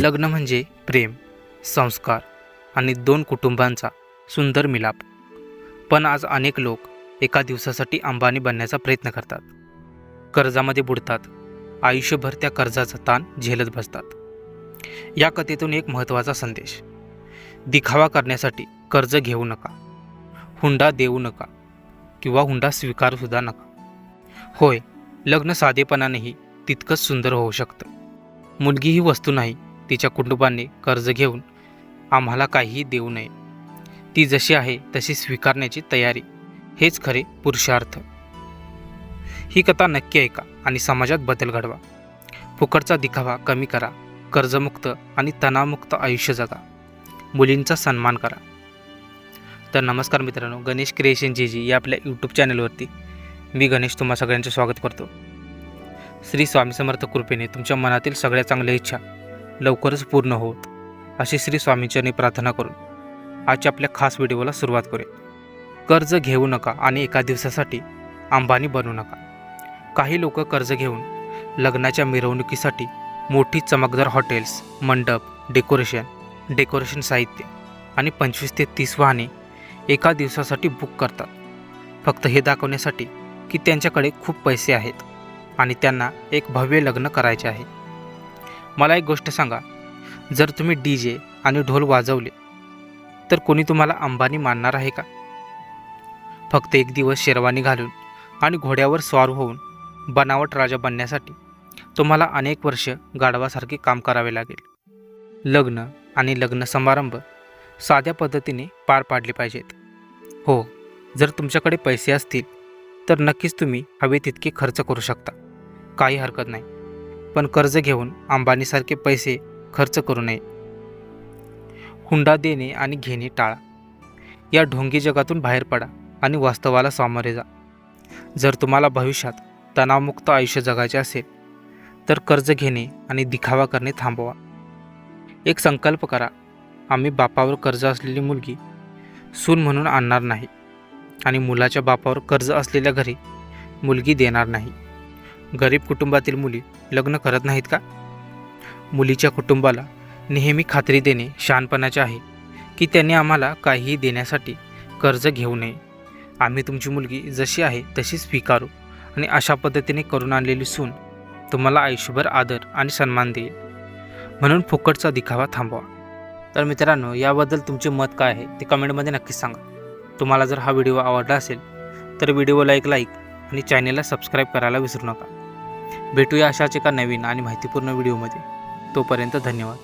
लग्न म्हणजे प्रेम संस्कार आणि दोन कुटुंबांचा सुंदर मिलाप. पण आज अनेक लोक एका दिवसासाठी अंबानी बनण्याचा प्रयत्न करतात. कर्जामध्ये बुडतात. आयुष्यभर त्या कर्जाचा ताण झेलत बसतात. या कथेतून एक महत्त्वाचा संदेश. दिखावा करण्यासाठी कर्ज घेऊ नका. हुंडा देऊ नका. किंवा हुंडा स्वीकारूसुद्धा नका. होय लग्न साधेपणानेही तितकंच सुंदर होऊ शकतं. मुलगी ही वस्तू नाही तिच्या कुटुंबाने कर्ज घेऊन आम्हाला काहीही देऊ नये. ती जशी आहे तशी स्वीकारण्याची तयारी. हेच खरे पुरुषार्थ. ही कथा नक्की ऐका आणि समाजात बदल घडवा. फुकटचा दिखावा कमी करा. कर्जमुक्त आणि तणावमुक्त आयुष्य जगा. मुलींचा सन्मान करा. तर नमस्कार मित्रांनो गणेश क्रिएशन जी जी या आपल्या यूट्यूब चॅनलवरती मी गणेश तुम्हा सगळ्यांचे स्वागत करतो. श्री स्वामी समर्थ कृपेने तुमच्या मनातील सगळ्या चांगल्या इच्छा लवकरच पूर्ण होत अशी श्री स्वामींच्याने प्रार्थना करून आजच्या आपल्या खास व्हिडिओला सुरुवात करूया. कर्ज घेऊ नका आणि एका दिवसासाठी अंबानी बनू नका. काही लोक कर्ज घेऊन लग्नाच्या मिरवणुकीसाठी मोठी चमकदार हॉटेल्स मंडप डेकोरेशन डेकोरेशन साहित्य आणि पंचवीस ते तीस वाहने एका दिवसासाठी बुक करतात. फक्त हे दाखवण्यासाठी की त्यांच्याकडे खूप पैसे आहेत आणि त्यांना एक भव्य लग्न करायचे आहे. मला एक गोष्ट सांगा. जर तुम्ही डी जे आणि ढोल वाजवले तर कोणी तुम्हाला अंबानी मानणार आहे का? फक्त एक दिवस शेरवानी घालून आणि घोड्यावर स्वार होऊन बनावट राजा बनण्यासाठी तुम्हाला अनेक वर्ष गाढवासारखे काम करावे लागेल. लग्न आणि लग्न समारंभ साध्या पद्धतीने पार पाडले पाहिजेत. हो जर तुमच्याकडे पैसे असतील तर नक्कीच तुम्ही हवे तितके खर्च करू शकता. काही हरकत नाही. पण कर्ज घेऊन अंबानीसारखे पैसे खर्च करू नये. हुंडा देणे आणि घेणे टाळा. या ढोंगी जगातून बाहेर पडा आणि वास्तवाला सामोरे जा. जर तुम्हाला भविष्यात तणावमुक्त आयुष्य जगायचे असेल तर कर्ज घेणे आणि दिखावा करणे थांबवा. एक संकल्प करा आम्ही बापावर कर्ज असलेली मुलगी सून म्हणून आणणार नाही आणि मुलाच्या बापावर कर्ज असलेल्या घरी मुलगी देणार नाही. गरीब कुटुंबातील मुली लग्न करत नाहीत का? मुलीच्या कुटुंबाला नेहमी खात्री देणे शहाणपणाचे आहे की त्यांनी आम्हाला काहीही देण्यासाठी कर्ज घेऊ नये. आम्ही तुमची मुलगी जशी आहे तशी स्वीकारू आणि अशा पद्धतीने करून आणलेली सून तुम्हाला आयुष्यभर आदर आणि सन्मान देईल. म्हणून फुकटचा दिखावा थांबवा. तर मित्रांनो याबद्दल तुमचे मत काय आहे ते कमेंटमध्ये नक्कीच सांगा. तुम्हाला जर हा व्हिडिओ आवडला असेल तर व्हिडिओला एक लाईक आणि चॅनेलला सबस्क्राईब करायला विसरू नका. भेटूया अशाच एका नवीन आणि माहितीपूर्ण व्हिडिओमध्ये. तोपर्यंत धन्यवाद.